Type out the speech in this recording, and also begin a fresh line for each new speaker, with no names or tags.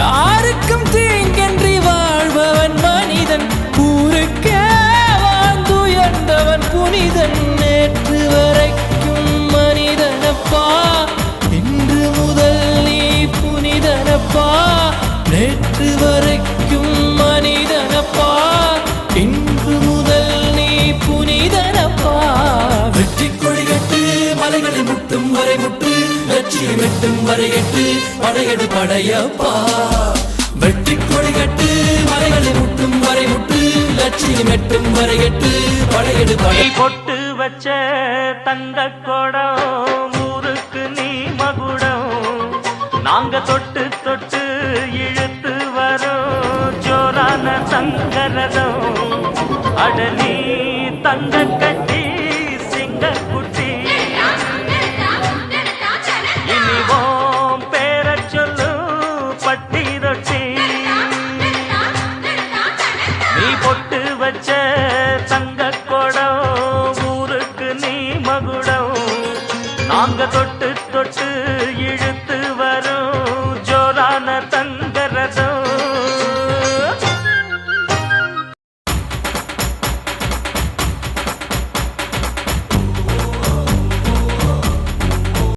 யாருக்கும் தீங்கன்றி வாழ்பவன் மனிதன். ஊருக்கே வாழ்ந்துயர்ந்தவன் புனிதன். நேற்று வரைக்கும் மனிதனப்பா. இன்று முதல் நீ புனிதனப்பா. நேற்று வரைக்கும் மனிதன். லட்சியம் எட்டும் வரையட்டு படையடு படையப்பா. வெற்றி கொடிகட்டு மலைகளை முட்டும் வரை முட்டு லட்சியம் எட்டும் வரையட்டு படையடு படை
பொட்டு வச்ச தங்க குடம் ஊருக்கு நீ மகுடம். நாங்க தொட்டு தொட்டு இழுத்து வரோம் ஜோரான தங்கரதம் அடலி நீ தங்க கட்டி நாங்க தொட்டு தொட்டு இழுத்து